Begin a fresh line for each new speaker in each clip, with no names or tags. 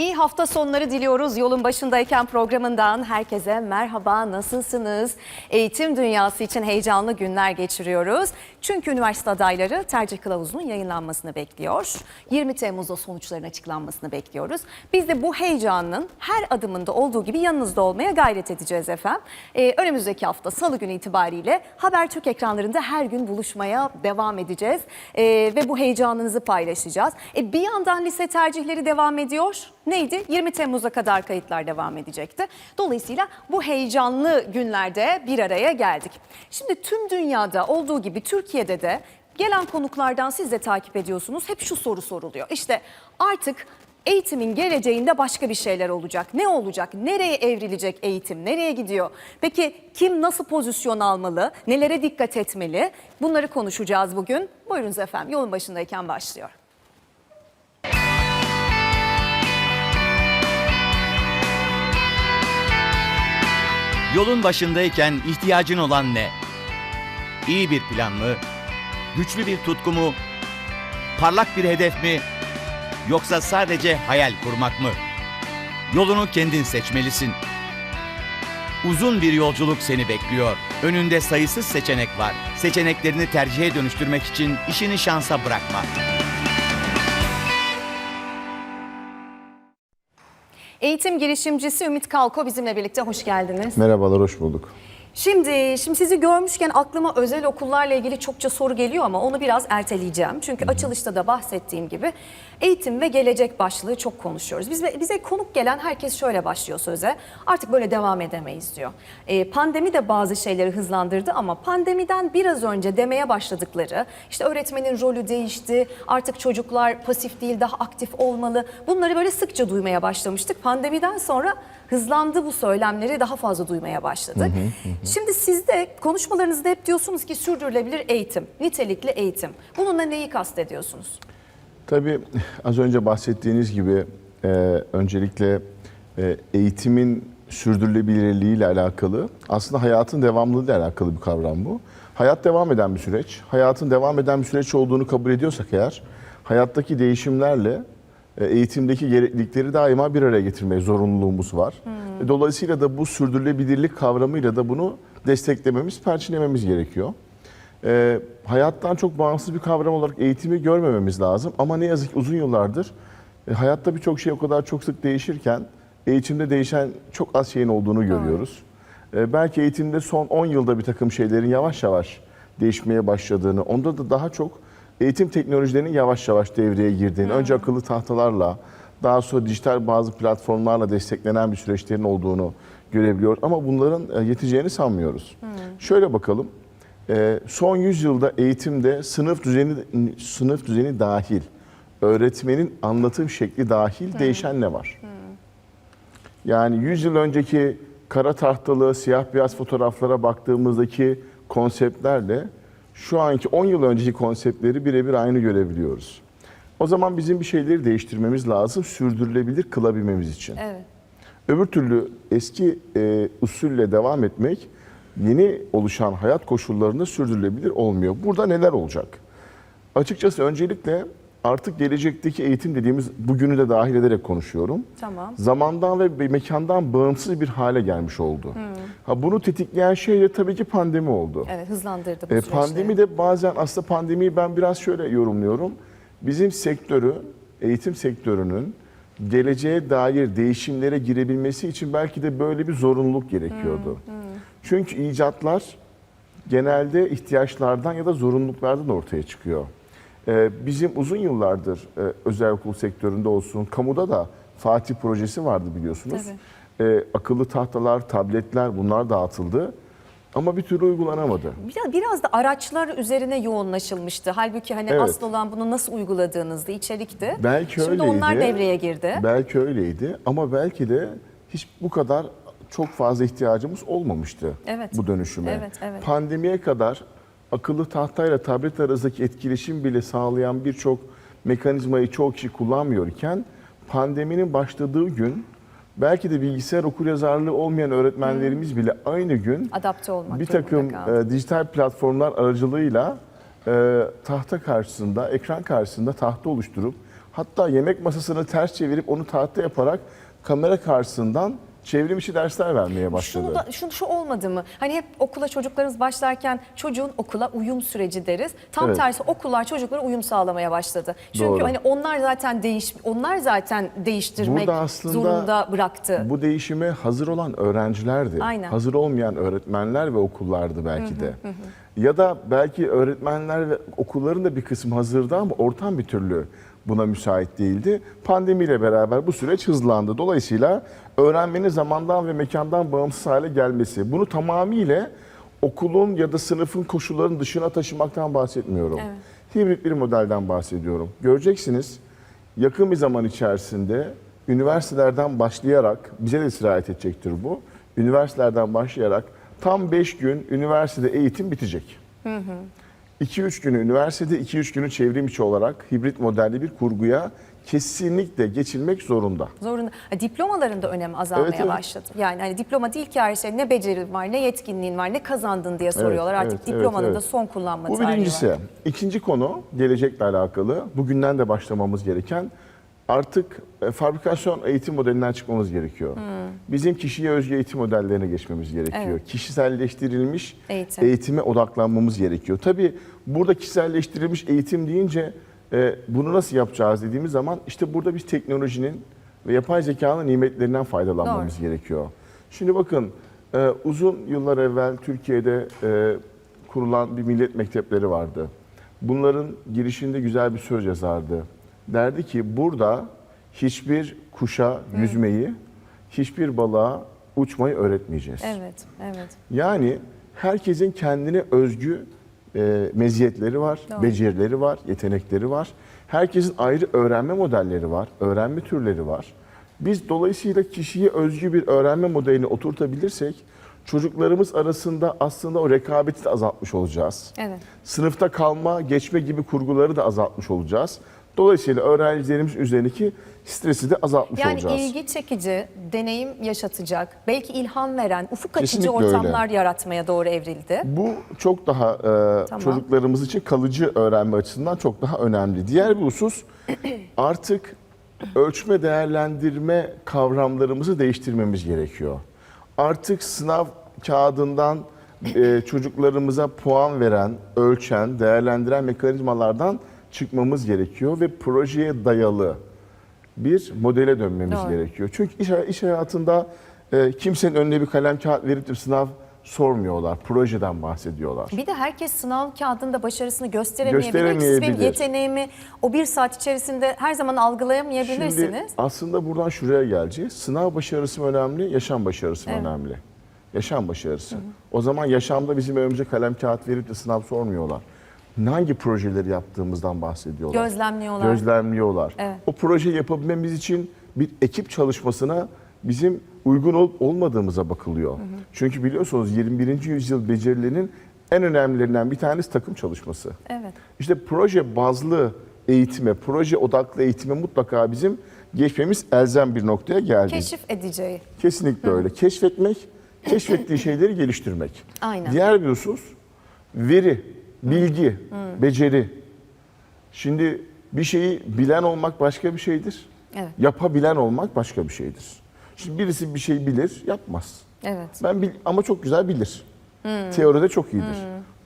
İyi hafta sonları diliyoruz. Yolun başındayken programından herkese merhaba, nasılsınız? Eğitim dünyası için heyecanlı günler geçiriyoruz. Çünkü üniversite adayları tercih kılavuzunun yayınlanmasını bekliyor. 20 Temmuz'da sonuçların açıklanmasını bekliyoruz. Biz de bu heyecanın her adımında olduğu gibi yanınızda olmaya gayret edeceğiz efendim. Ee, önümüzdeki hafta salı günü itibariyle Habertürk ekranlarında her gün buluşmaya devam edeceğiz. Ee, ve bu heyecanınızı paylaşacağız. E, bir yandan lise tercihleri devam ediyor. Neydi? 20 Temmuz'a kadar kayıtlar devam edecekti. Dolayısıyla bu heyecanlı günlerde bir araya geldik. Şimdi tüm dünyada olduğu gibi Türkiye'de de gelen konuklardan siz de takip ediyorsunuz. Hep şu soru soruluyor. İşte artık eğitimin geleceğinde başka bir şeyler olacak. Ne olacak? Nereye evrilecek eğitim? Nereye gidiyor? Peki kim nasıl pozisyon almalı? Nelere dikkat etmeli? Bunları konuşacağız bugün. Buyurunuz efendim. Yolun başındayken başlıyor.
Yolun başındayken ihtiyacın olan ne? İyi bir plan mı? Güçlü bir tutku mu? Parlak bir hedef mi? Yoksa sadece hayal kurmak mı? Yolunu kendin seçmelisin. Uzun bir yolculuk seni bekliyor. Önünde sayısız seçenek var. Seçeneklerini tercihe dönüştürmek için işini şansa bırakma.
Eğitim girişimcisi Ümit Kalko bizimle birlikte hoş geldiniz.
Merhabalar, hoş bulduk.
Şimdi şimdi sizi görmüşken aklıma özel okullarla ilgili çokça soru geliyor ama onu biraz erteleyeceğim. Çünkü açılışta da bahsettiğim gibi eğitim ve gelecek başlığı çok konuşuyoruz. Biz bize konuk gelen herkes şöyle başlıyor söze. Artık böyle devam edemeyiz diyor. Ee, pandemi de bazı şeyleri hızlandırdı ama pandemiden biraz önce demeye başladıkları işte öğretmenin rolü değişti. Artık çocuklar pasif değil daha aktif olmalı. Bunları böyle sıkça duymaya başlamıştık. Pandemiden sonra hızlandı bu söylemleri daha fazla duymaya başladık. Şimdi siz de konuşmalarınızda hep diyorsunuz ki sürdürülebilir eğitim, nitelikli eğitim. Bununla neyi kastediyorsunuz?
Tabii az önce bahsettiğiniz gibi e, öncelikle e, eğitimin sürdürülebilirliği ile alakalı aslında hayatın devamlılığı ile alakalı bir kavram bu. Hayat devam eden bir süreç. Hayatın devam eden bir süreç olduğunu kabul ediyorsak eğer hayattaki değişimlerle eğitimdeki gereklilikleri daima bir araya getirmeye zorunluluğumuz var. E, Dolayısıyla da bu sürdürülebilirlik kavramıyla da bunu desteklememiz, perçinlememiz gerekiyor. E, hayattan çok bağımsız bir kavram olarak eğitimi görmememiz lazım. Ama ne yazık ki uzun yıllardır e, hayatta birçok şey o kadar çok sık değişirken eğitimde değişen çok az şeyin olduğunu görüyoruz. E, belki eğitimde son 10 yılda bir takım şeylerin yavaş yavaş değişmeye başladığını, onda da daha çok eğitim teknolojilerinin yavaş yavaş devreye girdiğini, önce akıllı tahtalarla, daha sonra dijital bazı platformlarla desteklenen bir süreçlerin olduğunu görebiliyoruz. Ama bunların e, yeteceğini sanmıyoruz. Şöyle bakalım. Ee, son 100 yılda eğitimde sınıf düzeni sınıf düzeni dahil, öğretmenin anlatım şekli dahil değişen ne var? Yani 100 yıl önceki kara tahtalı, siyah beyaz fotoğraflara baktığımızdaki konseptlerle şu anki 10 yıl önceki konseptleri birebir aynı görebiliyoruz. O zaman bizim bir şeyleri değiştirmemiz lazım sürdürülebilir kılabilmemiz için.
Evet.
Öbür türlü eski e, usulle devam etmek yeni oluşan hayat koşullarında sürdürülebilir olmuyor. Burada neler olacak? Açıkçası öncelikle artık gelecekteki eğitim dediğimiz bugünü de dahil ederek konuşuyorum.
Tamam.
Zamandan ve mekandan bağımsız bir hale gelmiş oldu. Ha bunu tetikleyen şey de tabii ki pandemi oldu.
Evet hızlandırdı bu
E,
süreçleri.
pandemi de bazen aslında pandemiyi ben biraz şöyle yorumluyorum. Bizim sektörü, eğitim sektörünün geleceğe dair değişimlere girebilmesi için belki de böyle bir zorunluluk gerekiyordu. Çünkü icatlar genelde ihtiyaçlardan ya da zorunluluklardan ortaya çıkıyor. E, bizim uzun yıllardır e, özel okul sektöründe olsun, kamuda da Fatih projesi vardı biliyorsunuz. E, akıllı tahtalar, tabletler bunlar dağıtıldı. Ama bir türlü uygulanamadı.
Biraz, biraz da araçlar üzerine yoğunlaşılmıştı. Halbuki hani
Evet.
asıl olan bunu nasıl uyguladığınızdı, içerikti.
Belki
Şimdi
öyleydi.
onlar devreye girdi.
Belki öyleydi ama belki de hiç bu kadar çok fazla ihtiyacımız olmamıştı
Evet.
bu dönüşüme.
Evet, evet.
Pandemiye kadar akıllı tahtayla tablet arasındaki etkileşim bile sağlayan birçok mekanizmayı çoğu kişi kullanmıyorken pandeminin başladığı gün belki de bilgisayar okuryazarlığı olmayan öğretmenlerimiz bile aynı gün
Adapte olmak
bir takım e, dijital platformlar aracılığıyla e, tahta karşısında, ekran karşısında tahta oluşturup Hatta yemek masasını ters çevirip onu tahta yaparak kamera karşısından çevrim içi dersler vermeye başladı.
Şunu da şunu şu olmadı mı? Hani hep okula çocuklarımız başlarken çocuğun okula uyum süreci deriz. Tam
Evet.
tersi okullar çocuklara uyum sağlamaya başladı. Çünkü
Doğru.
hani onlar zaten değiş onlar zaten değiştirmek
Burada aslında
zorunda bıraktı.
Bu değişime hazır olan öğrencilerdi.
Aynen.
Hazır olmayan öğretmenler ve okullardı belki de. Ya da belki öğretmenler ve okulların da bir kısmı hazırdı ama ortam bir türlü buna müsait değildi. Pandemiyle beraber bu süreç hızlandı. Dolayısıyla öğrenmenin zamandan ve mekandan bağımsız hale gelmesi. Bunu tamamıyla okulun ya da sınıfın koşullarının dışına taşımaktan bahsetmiyorum.
Evet.
Hibrit bir modelden bahsediyorum. Göreceksiniz yakın bir zaman içerisinde üniversitelerden başlayarak, bize de sirayet edecektir bu, üniversitelerden başlayarak tam 5 gün üniversitede eğitim bitecek. 2-3 günü üniversitede, 2-3 günü çevrim içi olarak hibrit modelli bir kurguya kesinlikle geçilmek zorunda.
Zorunda. Ha, Diplomaların da önemi azalmaya
Evet, evet.
başladı. Yani hani diploma değil ki her şey ne becerin var, ne yetkinliğin var, ne kazandın diye soruyorlar. Artık
evet,
diplomanın
evet,
da son kullanma
Bu
tarihi
birincisi.
var.
İkinci konu gelecekle alakalı. Bugünden de başlamamız gereken artık e, fabrikasyon eğitim modelinden çıkmamız gerekiyor. Bizim kişiye özgü eğitim modellerine geçmemiz gerekiyor.
Hmm. Evet.
Kişiselleştirilmiş
Eğitim.
eğitime odaklanmamız gerekiyor. Tabii burada kişiselleştirilmiş eğitim deyince e, bunu nasıl yapacağız dediğimiz zaman işte burada biz teknolojinin ve yapay zekanın nimetlerinden faydalanmamız
Doğru.
gerekiyor. Şimdi bakın e, uzun yıllar evvel Türkiye'de e, kurulan bir millet mektepleri vardı. Bunların girişinde güzel bir söz yazardı. Derdi ki burada hiçbir kuşa yüzmeyi, hiçbir balığa uçmayı öğretmeyeceğiz.
Evet, evet.
Yani herkesin kendine özgü e, meziyetleri var,
Doğru.
becerileri var, yetenekleri var. Herkesin ayrı öğrenme modelleri var, öğrenme türleri var. Biz dolayısıyla kişiye özgü bir öğrenme modelini oturtabilirsek çocuklarımız arasında aslında o rekabeti de azaltmış olacağız.
Evet.
Sınıfta kalma, geçme gibi kurguları da azaltmış olacağız. Dolayısıyla öğrencilerimiz üzerindeki stresi de azaltmış
Yani
olacağız.
ilgi çekici, deneyim yaşatacak, belki ilham veren, ufuk açıcı
Kesinlikle öyle.
ortamlar yaratmaya doğru evrildi.
Bu çok daha e, çocuklarımız için kalıcı öğrenme açısından çok daha önemli. Diğer bir husus artık ölçme değerlendirme kavramlarımızı değiştirmemiz gerekiyor. Artık sınav kağıdından e, çocuklarımıza puan veren, ölçen, değerlendiren mekanizmalardan çıkmamız gerekiyor ve projeye dayalı bir modele dönmemiz
Doğru.
gerekiyor. Çünkü iş, iş hayatında e, kimsenin önüne bir kalem kağıt verip de sınav sormuyorlar. Projeden bahsediyorlar.
Bir de herkes sınav kağıdında başarısını gösteremeyebilir. Siz benim
Gösteremeyebilir.
yeteneğimi o bir saat içerisinde her zaman algılayamayabilirsiniz.
Şimdi aslında buradan şuraya geleceğiz. Sınav başarısı mı önemli, yaşam başarısı mı
Evet.
önemli? Yaşam başarısı. O zaman yaşamda bizim önümüze kalem kağıt verip de sınav sormuyorlar. Hangi projeleri yaptığımızdan bahsediyorlar.
Gözlemliyorlar.
Gözlemliyorlar.
Evet.
O projeyi yapabilmemiz için bir ekip çalışmasına bizim uygun olup olmadığımıza bakılıyor. Çünkü biliyorsunuz 21. yüzyıl becerilerinin en önemlilerinden bir tanesi takım çalışması.
Evet.
İşte proje bazlı eğitime, proje odaklı eğitime mutlaka bizim geçmemiz elzem bir noktaya geldi.
Keşif edeceği.
Kesinlikle öyle. Keşfetmek, keşfettiği şeyleri geliştirmek.
Aynen.
Diğer bir husus veri, bilgi, beceri. Şimdi bir şeyi bilen olmak başka bir şeydir.
Evet.
Yapabilen olmak başka bir şeydir. Şimdi birisi bir şey bilir, yapmaz.
Evet.
Ben bil, ama çok güzel bilir. Teoride çok iyidir.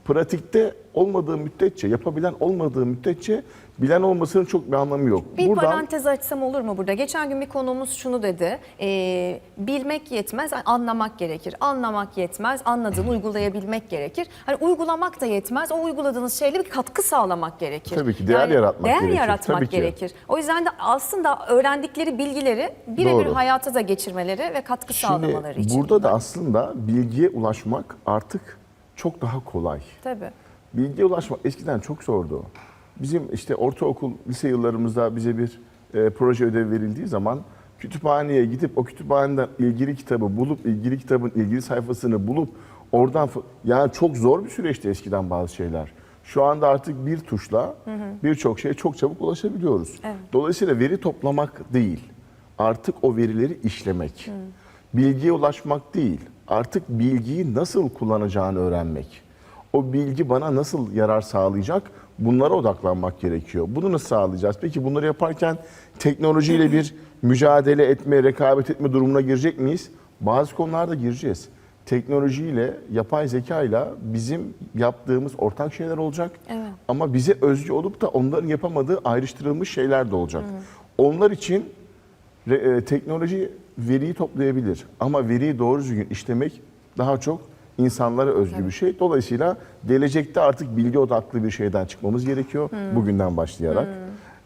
Pratikte olmadığı müddetçe, yapabilen olmadığı müddetçe bilen olmasının çok bir anlamı yok.
Bir
Buradan
parantez açsam olur mu burada? Geçen gün bir konuğumuz şunu dedi. Ee, bilmek yetmez, anlamak gerekir. Anlamak yetmez, anladığını uygulayabilmek gerekir. Hani uygulamak da yetmez, o uyguladığınız şeyle bir katkı sağlamak gerekir.
Tabii ki, değer yaratmak
değer
gerekir.
yaratmak
Tabii ki.
gerekir. O yüzden de aslında öğrendikleri bilgileri birebir hayata da geçirmeleri ve katkı sağlamaları
Şimdi
için.
burada da aslında bilgiye ulaşmak artık çok daha kolay.
Tabii.
Bilgiye ulaşmak eskiden çok zordu. Bizim işte ortaokul, lise yıllarımızda bize bir e, proje ödevi verildiği zaman kütüphaneye gidip o kütüphaneden ilgili kitabı bulup, ilgili kitabın ilgili sayfasını bulup oradan yani çok zor bir süreçti eskiden bazı şeyler. Şu anda artık bir tuşla birçok şeye çok çabuk ulaşabiliyoruz.
Evet.
Dolayısıyla veri toplamak değil, artık o verileri işlemek. Bilgiye ulaşmak değil, artık bilgiyi nasıl kullanacağını öğrenmek. o bilgi bana nasıl yarar sağlayacak? Bunlara odaklanmak gerekiyor. Bunu nasıl sağlayacağız? Peki bunları yaparken teknolojiyle bir mücadele etme, rekabet etme durumuna girecek miyiz? Bazı konularda gireceğiz. Teknolojiyle, yapay zeka ile bizim yaptığımız ortak şeyler olacak.
Evet.
Ama bize özgü olup da onların yapamadığı ayrıştırılmış şeyler de olacak. Onlar için re- e, teknoloji veriyi toplayabilir ama veriyi doğru düzgün işlemek daha çok insanlara özgü bir şey. Dolayısıyla gelecekte artık bilgi odaklı bir şeyden çıkmamız gerekiyor bugünden başlayarak.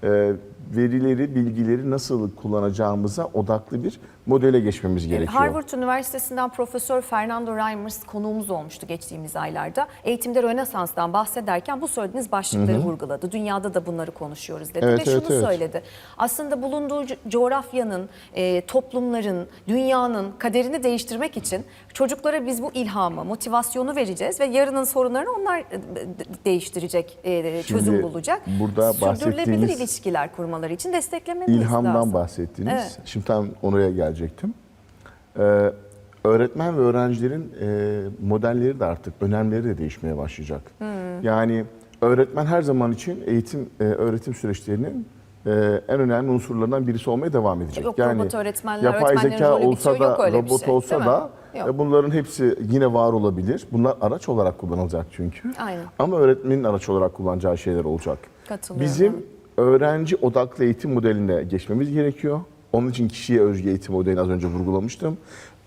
E, verileri, bilgileri nasıl kullanacağımıza odaklı bir modele geçmemiz gerekiyor.
Harvard Üniversitesi'nden Profesör Fernando Reimers konuğumuz olmuştu geçtiğimiz aylarda. Eğitimde Rönesans'tan bahsederken bu söylediğiniz başlıkları vurguladı. Dünyada da bunları konuşuyoruz dedi
Evet,
ve
evet,
şunu
evet.
söyledi. Aslında bulunduğu co- coğrafyanın, e, toplumların, dünyanın kaderini değiştirmek için çocuklara biz bu ilhamı, motivasyonu vereceğiz ve yarının sorunlarını onlar e, de- değiştirecek, e, çözüm
Şimdi
bulacak.
burada
Sürdürülebilir
bahsettiğiniz
ilişkiler kurmaları için desteklemeliyiz
İlhamdan
lazım.
bahsettiniz.
Evet.
Şimdi tam oraya gelecektim. Ee, öğretmen ve öğrencilerin e, modelleri de artık, önemleri de değişmeye başlayacak.
Hmm.
Yani öğretmen her zaman için eğitim, e, öğretim süreçlerinin e, en önemli unsurlarından birisi olmaya devam edecek.
Yok,
yani
robot öğretmenler,
yapay zeka olsa
bitiyor,
da, robot
şey,
olsa da e, bunların hepsi yine var olabilir. Bunlar araç olarak kullanılacak çünkü.
Aynen.
Ama öğretmenin araç olarak kullanacağı şeyler olacak. Bizim öğrenci odaklı eğitim modeline geçmemiz gerekiyor. Onun için kişiye özgü eğitim modelini az önce vurgulamıştım.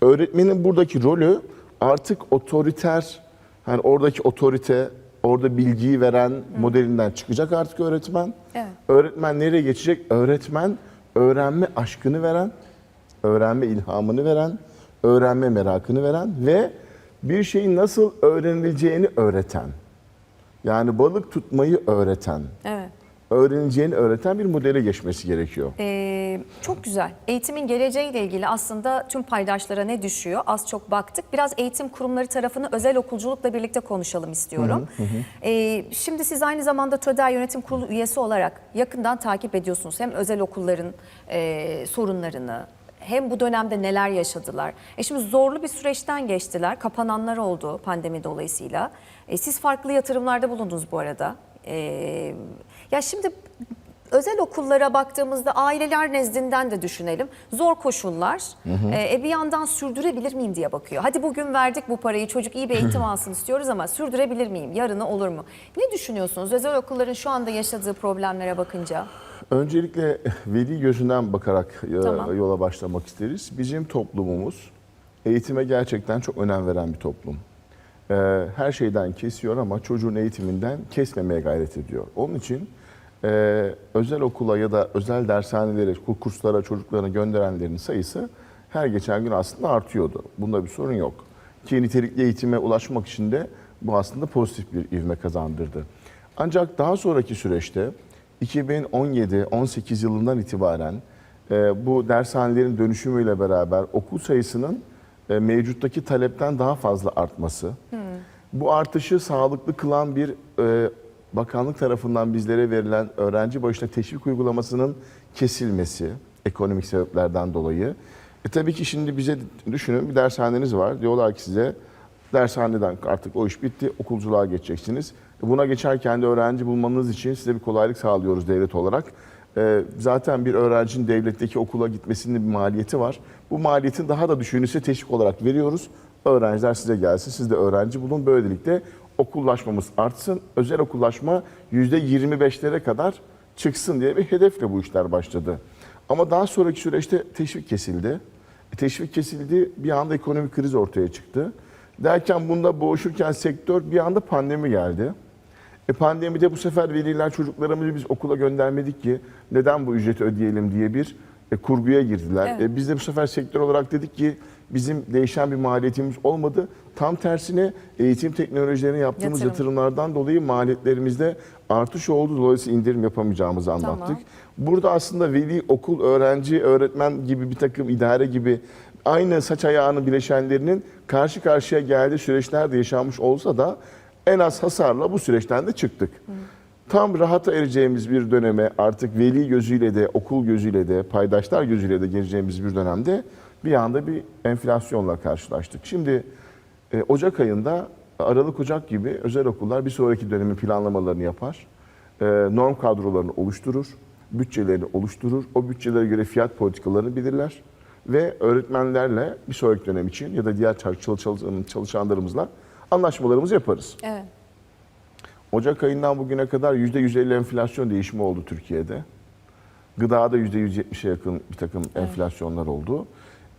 Öğretmenin buradaki rolü artık otoriter, hani oradaki otorite, orada bilgiyi veren modelinden çıkacak artık öğretmen.
Evet.
Öğretmen nereye geçecek? Öğretmen öğrenme aşkını veren, öğrenme ilhamını veren, öğrenme merakını veren ve bir şeyin nasıl öğrenileceğini öğreten. Yani balık tutmayı öğreten,
Evet.
Öğreneceğini öğreten bir modele geçmesi gerekiyor.
Ee, çok güzel. Eğitimin geleceğiyle ilgili aslında tüm paydaşlara ne düşüyor az çok baktık. Biraz eğitim kurumları tarafını özel okulculukla birlikte konuşalım istiyorum. Ee, şimdi siz aynı zamanda TÖDER Yönetim Kurulu üyesi olarak yakından takip ediyorsunuz. Hem özel okulların e, sorunlarını hem bu dönemde neler yaşadılar. E şimdi zorlu bir süreçten geçtiler. Kapananlar oldu pandemi dolayısıyla. E, siz farklı yatırımlarda bulundunuz bu arada. E, ya şimdi özel okullara baktığımızda aileler nezdinden de düşünelim. Zor koşullar. Ee, E, bir yandan sürdürebilir miyim diye bakıyor. Hadi bugün verdik bu parayı çocuk iyi bir eğitim alsın istiyoruz ama sürdürebilir miyim? Yarını olur mu? Ne düşünüyorsunuz özel okulların şu anda yaşadığı problemlere bakınca?
Öncelikle veli gözünden bakarak e,
Tamam.
yola başlamak isteriz. Bizim toplumumuz eğitime gerçekten çok önem veren bir toplum. Ee, Her şeyden kesiyor ama çocuğun eğitiminden kesmemeye gayret ediyor. Onun için e, özel okula ya da özel dershanelere, kur- kurslara çocuklarını gönderenlerin sayısı her geçen gün aslında artıyordu. Bunda bir sorun yok. Ki nitelikli eğitime ulaşmak için de bu aslında pozitif bir ivme kazandırdı. Ancak daha sonraki süreçte 2017-18 yılından itibaren e, bu dershanelerin dönüşümüyle beraber okul sayısının e, mevcuttaki talepten daha fazla artması, bu artışı sağlıklı kılan bir e, bakanlık tarafından bizlere verilen öğrenci başına teşvik uygulamasının kesilmesi ekonomik sebeplerden dolayı. E tabii ki şimdi bize düşünün bir dershaneniz var. Diyorlar ki size dershaneden artık o iş bitti, okulculuğa geçeceksiniz. E, Buna geçerken de öğrenci bulmanız için size bir kolaylık sağlıyoruz devlet olarak. E, Zaten bir öğrencinin devletteki okula gitmesinin bir maliyeti var. Bu maliyetin daha da düşüğünü teşvik olarak veriyoruz. Öğrenciler size gelsin, siz de öğrenci bulun. Böylelikle okullaşmamız artsın. Özel okullaşma %25'lere kadar çıksın diye bir hedefle bu işler başladı. Ama daha sonraki süreçte teşvik kesildi. E, teşvik kesildi, bir anda ekonomik kriz ortaya çıktı. Derken bunda boğuşurken sektör bir anda pandemi geldi. E pandemide bu sefer veliler çocuklarımızı biz okula göndermedik ki neden bu ücreti ödeyelim diye bir e, kurguya girdiler.
Evet.
E, biz de bu sefer sektör olarak dedik ki bizim değişen bir maliyetimiz olmadı. Tam tersine eğitim teknolojilerine yaptığımız
Yatırım.
yatırımlardan dolayı maliyetlerimizde artış oldu. Dolayısıyla indirim yapamayacağımızı anlattık.
Tamam.
Burada aslında veli, okul, öğrenci, öğretmen gibi bir takım idare gibi aynı saç ayağının bileşenlerinin karşı karşıya geldiği süreçlerde yaşanmış olsa da en az hasarla bu süreçten de çıktık. Tam rahata ereceğimiz bir döneme artık veli gözüyle de, okul gözüyle de, paydaşlar gözüyle de gireceğimiz bir dönemde bir anda bir enflasyonla karşılaştık. Şimdi e, Ocak ayında Aralık Ocak gibi özel okullar bir sonraki dönemin planlamalarını yapar. E, norm kadrolarını oluşturur, bütçelerini oluşturur. O bütçelere göre fiyat politikalarını belirler ve öğretmenlerle bir sonraki dönem için ya da diğer çal- çal- çalışanlarımızla anlaşmalarımızı yaparız.
Evet.
Ocak ayından bugüne kadar %150 enflasyon değişimi oldu Türkiye'de. Gıdada %170'e yakın bir takım enflasyonlar oldu.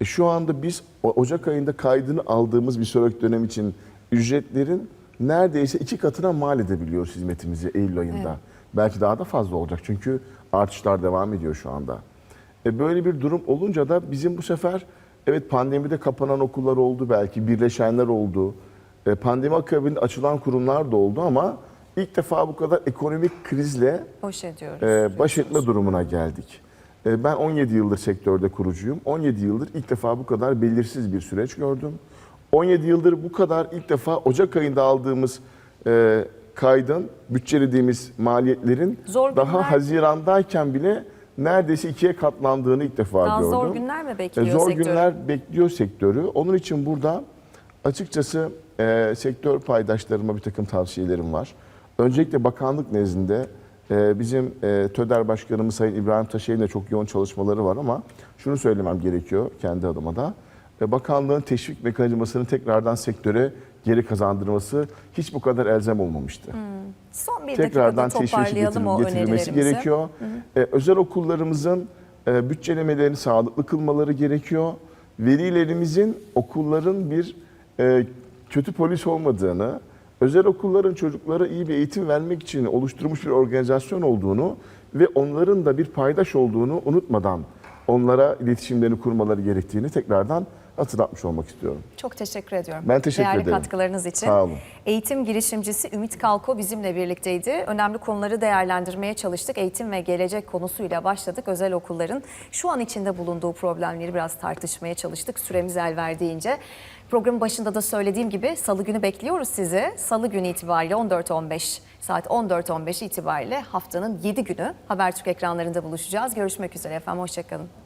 E şu anda biz Ocak ayında kaydını aldığımız bir sonraki dönem için ücretlerin neredeyse iki katına mal edebiliyoruz hizmetimizi Eylül ayında. Belki daha da fazla olacak çünkü artışlar devam ediyor şu anda. E böyle bir durum olunca da bizim bu sefer evet pandemide kapanan okullar oldu belki, birleşenler oldu. E, pandemi akabinde açılan kurumlar da oldu ama ilk defa bu kadar ekonomik krizle
Hoş ediyoruz.
e, baş etme durumuna geldik. E, ben 17 yıldır sektörde kurucuyum. 17 yıldır ilk defa bu kadar belirsiz bir süreç gördüm. 17 yıldır bu kadar ilk defa Ocak ayında aldığımız e, kaydın, bütçelediğimiz maliyetlerin
Zor
daha
günler-
Hazirandayken bile neredeyse ikiye katlandığını ilk defa
Daha
gördüm.
zor günler mi bekliyor
E, Zor
sektörü?
günler bekliyor sektörü. Onun için burada açıkçası e, sektör paydaşlarıma bir takım tavsiyelerim var. Öncelikle bakanlık nezdinde bizim e, TÖDER Başkanımız Sayın İbrahim Taşey'in de çok yoğun çalışmaları var ama şunu söylemem gerekiyor kendi adıma da. E, bakanlığın teşvik mekanizmasını tekrardan sektöre geri kazandırması hiç bu kadar elzem olmamıştı
Son bir
tekrardan teşvik getirilmesi gerekiyor. Ee, özel okullarımızın e, bütçelemelerini sağlıklı kılmaları gerekiyor. Velilerimizin okulların bir e, kötü polis olmadığını, özel okulların çocuklara iyi bir eğitim vermek için oluşturmuş bir organizasyon olduğunu ve onların da bir paydaş olduğunu unutmadan onlara iletişimlerini kurmaları gerektiğini tekrardan hatırlatmış olmak istiyorum.
Çok teşekkür ediyorum.
Ben teşekkür
Değerli
ederim.
katkılarınız için.
Sağ olun.
Eğitim girişimcisi Ümit Kalko bizimle birlikteydi. Önemli konuları değerlendirmeye çalıştık. Eğitim ve gelecek konusuyla başladık. Özel okulların şu an içinde bulunduğu problemleri biraz tartışmaya çalıştık. Süremiz el verdiğince. Programın başında da söylediğim gibi salı günü bekliyoruz sizi. Salı günü itibariyle 14.15 saat 14.15 itibariyle haftanın 7 günü Habertürk ekranlarında buluşacağız. Görüşmek üzere efendim. Hoşçakalın.